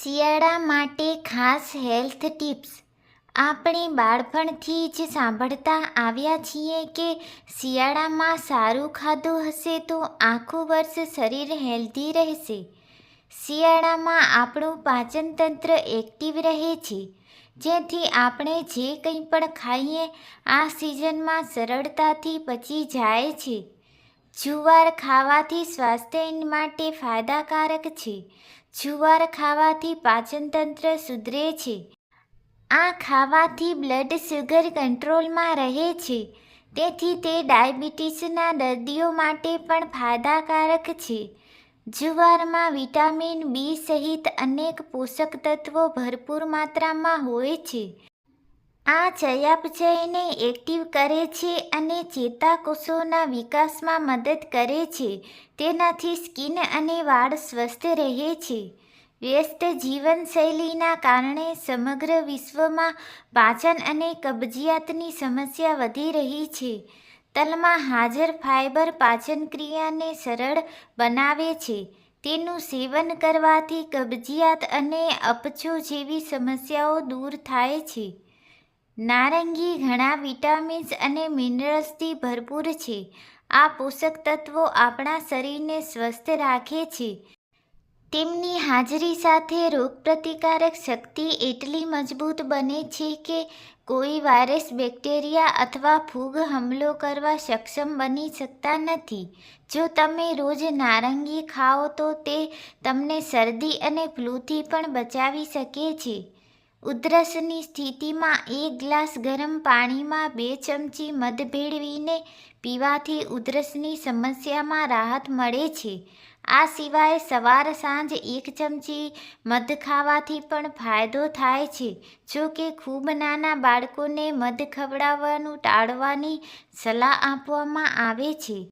શિયાળા માટે ખાસ હેલ્થ ટિપ્સ. આપણે બાળપણથી જ સાંભળતા આવ્યા છીએ કે શિયાળામાં સારું ખાધું હશે તો આખું વર્ષ શરીર હેલ્ધી રહેશે. શિયાળામાં આપણું પાચનતંત્ર એક્ટિવ રહે છે. જેથી આપણે જે કંઈ પણ ખાઈએ, આ સિઝનમાં સરળતાથી પચી જાય છે. જુવાર ખાવાથી સ્વાસ્થ્ય માટે ફાયદાકારક છે. જુવાર ખાવાથી પાચનતંત્ર સુધરે છે. આ ખાવાથી બ્લડ શુગર કંટ્રોલમાં રહે છે. તેથી તે ડાયાબિટીસના દર્દીઓ માટે પણ ફાયદાકારક છે. જુવારમાં વિટામિન બી સહિત અનેક પોષક તત્વો ભરપૂર માત્રામાં હોય છે. આ ચયાપચયને એક્ટિવ કરે છે અને ચેતાકોષોના વિકાસમાં મદદ કરે છે. તેનાથી સ્કિન અને વાળ સ્વસ્થ રહે છે. વ્યસ્ત જીવનશૈલીના કારણે સમગ્ર વિશ્વમાં પાચન અને કબજિયાતની સમસ્યા વધી રહી છે. તલમાં હાજર ફાઇબર પાચન ક્રિયાને સરળ બનાવે છે. તેનું સેવન કરવાથી કબજિયાત અને અપચો જેવી સમસ્યાઓ દૂર થાય છે. નારંગી ઘણા વિટામિન્સ અને મિનરલ્સથી ભરપૂર છે. આ પોષક તત્વો આપણા શરીરને સ્વસ્થ રાખે છે. તેમની હાજરી સાથે રોગપ્રતિકારક શક્તિ એટલી મજબૂત બને છે કે કોઈ વાયરસ, બેક્ટેરિયા અથવા ફૂગ હુમલો કરવા સક્ષમ બની શકતા નથી. જો તમે રોજ નારંગી ખાઓ તો તે તમને શરદી અને ફ્લૂથી પણ બચાવી શકે છે. ઉધરસની સ્થિતિમાં એક ગ્લાસ ગરમ પાણીમાં બે ચમચી મધ ભેળવીને પીવાથી ઉધરસની સમસ્યામાં રાહત મળે છે. આ સિવાય સવાર સાંજ એક ચમચી મધ ખાવાથી પણ ફાયદો થાય છે. જો કે ખૂબ નાના બાળકોને મધ ખવડાવવાનું ટાળવાની સલાહ આપવામાં આવે છે.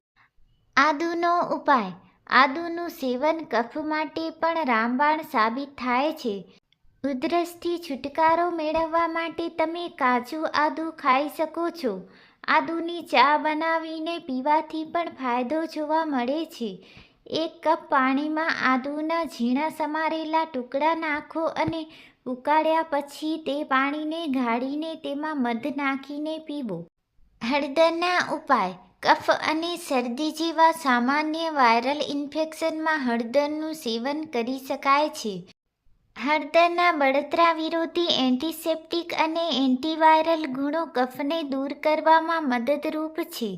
આદુનો ઉપાય. આદુનું સેવન કફ માટે પણ રામબાણ સાબિત થાય છે. ઉધરસથી છુટકારો મેળવવા માટે તમે કાચું આદું ખાઈ શકો છો. આદુની ચા બનાવીને પીવાથી પણ ફાયદો જોવા મળે છે. એક કપ પાણીમાં આદુના ઝીણા સમારેલા ટુકડા નાખો અને ઉકાળ્યા પછી તે પાણીને ગાળીને તેમાં મધ નાખીને પીવો. હળદરના ઉપાય. કફ અને શરદી જેવા સામાન્ય વાયરલ ઇન્ફેક્શનમાં હળદરનું સેવન કરી શકાય છે. હળદરના બળતરા વિરોધી એન્ટિસેપ્ટિક અને એન્ટીવાયરલ ગુણો કફને દૂર કરવામાં મદદરૂપ છે.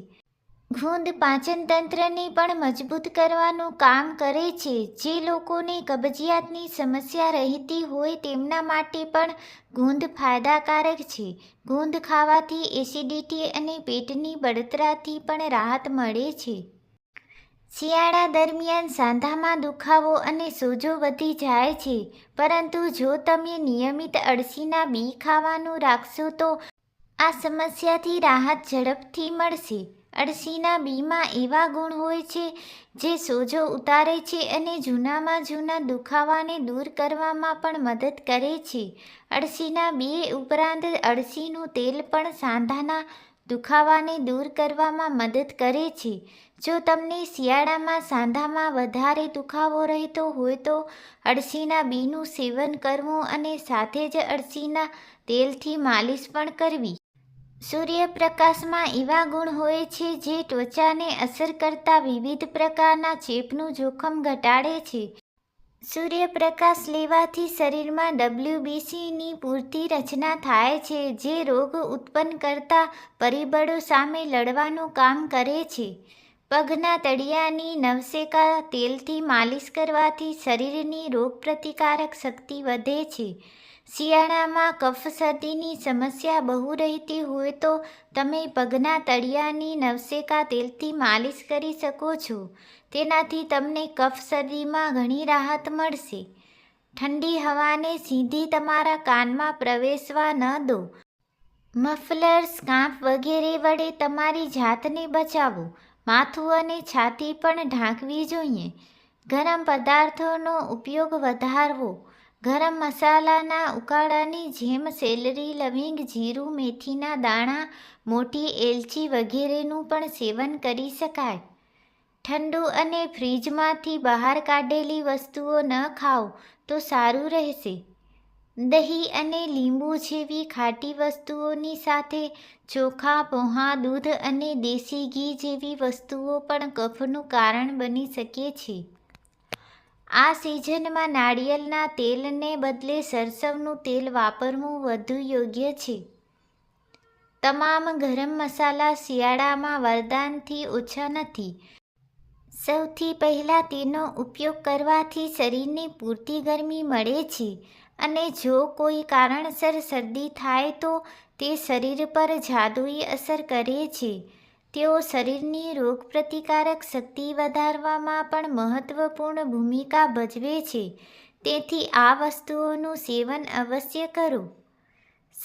ગુંદ પાચનતંત્રને પણ મજબૂત કરવાનું કામ કરે છે. જે લોકોને કબજિયાતની સમસ્યા રહેતી હોય તેમના માટે પણ ગુંદ ફાયદાકારક છે. ગુંદ ખાવાથી એસિડિટી અને પેટની બળતરાથી પણ રાહત મળે છે. શિયાળા દરમિયાન સાંધામાં દુખાવો અને સોજો વધી જાય છે. પરંતુ જો તમે નિયમિત અળસીના બી ખાવાનું રાખશો તો આ સમસ્યાથી રાહત ઝડપથી મળશે. અળસીના બીમાં એવા ગુણ હોય છે જે સોજો ઉતારે છે અને જૂનામાં જૂના દુખાવાને દૂર કરવામાં પણ મદદ કરે છે. અળસીના બી ઉપરાંત અળસીનું તેલ પણ સાંધાના દુખાવાને દૂર કરવામાં મદદ કરે છે. જો તમને શિયાળામાં સાંધામાં વધારે દુખાવો રહેતો હોય તો અળસીના બીનું સેવન કરવું અને સાથે જ અળસીના તેલથી માલિશ પણ કરવી. સૂર્યપ્રકાશમાં એવા ગુણ હોય છે જે ત્વચાને અસર કરતા વિવિધ પ્રકારના ચેપનું જોખમ ઘટાડે છે. સૂર્યપ્રકાશ લેવાથી શરીરમાં ડબલ્યુબીસીની પૂરતી રચના થાય છે, જે રોગ ઉત્પન્ન કરતા પરિબળો સામે લડવાનું કામ કરે છે. પગના તળિયાની નવસેકા તેલથી માલિશ કરવાથી શરીરની રોગપ્રતિકારક શક્તિ વધે છે. શિયાળામાં કફ શરદીની સમસ્યા બહુ રહેતી હોય તો તમે પગના તળિયાની નવસેકા તેલથી માલિશ કરી શકો છો. તેનાથી તમને કફ શરદીમાં ઘણી રાહત મળશે. ઠંડી હવાને સીધી તમારા કાનમાં પ્રવેશવા ન દો. મફલર સ્કાર્ફ વગેરે વડે તમારી જાતને બચાવો. માથું અને છાતી પણ ઢાંકવી જોઈએ. ગરમ પદાર્થોનો ઉપયોગ વધારવો. ગરમ મસાલાના ઉકાળાની જેમ સેલરી લવિંગ જીરું, મેથીના દાણા, મોટી એલચી વગેરેનું પણ સેવન કરી શકાય. ઠંડુ અને ફ્રીજમાંથી બહાર કાઢેલી વસ્તુઓ ન ખાઓ તો સારું રહેશે. દહીં અને લીંબુ જેવી ખાટી વસ્તુઓની સાથે ચોખા, પોહા, દૂધ અને દેશી ઘી જેવી વસ્તુઓ પણ કફનું કારણ બની શકે છે. આ સિઝનમાં નાળિયેરના તેલને બદલે સરસવનું તેલ વાપરવું વધુ યોગ્ય છે. તમામ ગરમ મસાલા શિયાળામાં વરદાનથી ઓછા નથી. સૌથી પહેલાં તેનો ઉપયોગ કરવાથી શરીરને પૂરતી ગરમી મળે છે અને જો કોઈ કારણસર શરદી થાય તો તે શરીર પર જાદુઈ અસર કરે છે. તેઓ શરીરની રોગપ્રતિકારક શક્તિ વધારવામાં પણ મહત્વપૂર્ણ ભૂમિકા ભજવે છે. તેથી આ વસ્તુઓનું સેવન અવશ્ય કરો.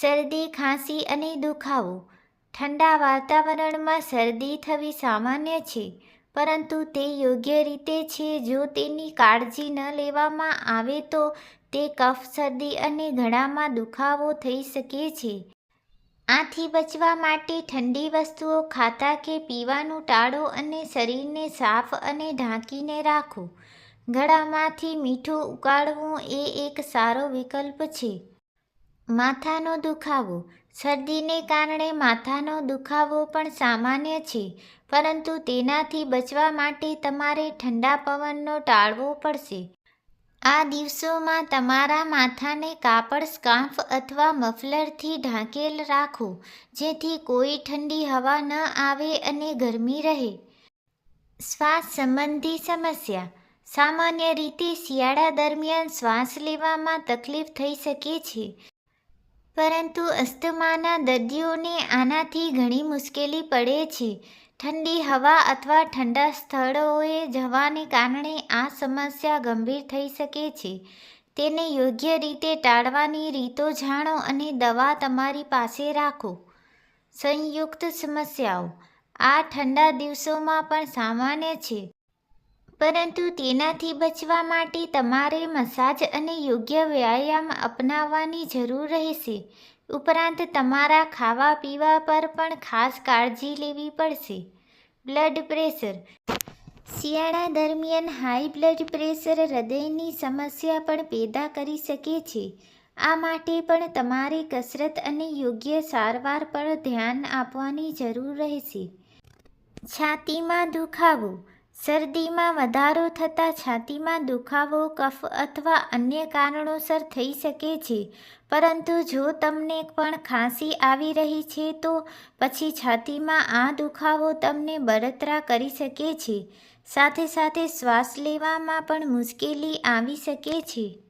શરદી, ખાંસી અને દુખાવો. ઠંડા વાતાવરણમાં શરદી થવી સામાન્ય છે. પરંતુ તે યોગ્ય રીતે છે. જો તેની કાળજી ન લેવામાં આવે તો તે કફ, શરદી અને ગળામાં દુખાવો થઈ શકે છે. આથી બચવા માટે ઠંડી વસ્તુઓ ખાતા કે પીવાનું ટાળો અને શરીરને સાફ અને ઢાંકીને રાખો. ગળામાંથી મીઠું ઉકાળવું એ એક સારો વિકલ્પ છે. માથાનો દુખાવો. શરદીને કારણે માથાનો દુખાવો પણ સામાન્ય છે, પરંતુ તેનાથી બચવા માટે તમારે ઠંડા પવનનો ટાળવો પડશે. આ દિવસોમાં તમારા માથાને કાપડ, સ્કાર્ફ અથવા મફલરથી ઢાંકેલ રાખો, જેથી કોઈ ઠંડી હવા ન આવે અને ગરમી રહે. શ્વાસ સંબંધી સમસ્યા. સામાન્ય રીતે શિયાળા દરમિયાન શ્વાસ લેવામાં તકલીફ થઈ શકે છે. પરંતુ અસ્થમાના દર્દીઓને આનાથી ઘણી મુશ્કેલી પડે છે. ઠંડી હવા અથવા ઠંડા સ્થળોએ જવાને કારણે આ સમસ્યા ગંભીર થઈ શકે છે. તેને યોગ્ય રીતે ટાળવાની રીતો જાણો અને દવા તમારી પાસે રાખો. સંયુક્ત સમસ્યાઓ. આ ઠંડા દિવસોમાં પણ સામાન્ય છે. પરંતુ તેનાથી બચવા માટે તમારે મસાજ અને યોગ્ય વ્યાયામ અપનાવવાની જરૂર રહેશે. ઉપરાંત તમારા ખાવા પીવા પર પણ ખાસ કાળજી લેવી પડશે. Blood pressure. શિયાળા દરમિયાન હાઈ બ્લડ પ્રેશર હૃદયની સમસ્યા પણ પેદા કરી શકે છે. આ માટે પણ તમારે કસરત અને યોગ્ય સારવાર પર ધ્યાન આપવાની જરૂર રહેશે. છાતીમાં દુખાવો. શરદીમાં વધારો થતાં છાતીમાં દુખાવો, કફ અથવા અન્ય કારણોસર થઈ શકે છે. પરંતુ જો તમને પણ ખાંસી આવી રહી છે, તો પછી છાતીમાં આ દુખાવો તમને બળતરા કરી શકે છે. સાથે સાથે શ્વાસ લેવામાં પણ મુશ્કેલી આવી શકે છે.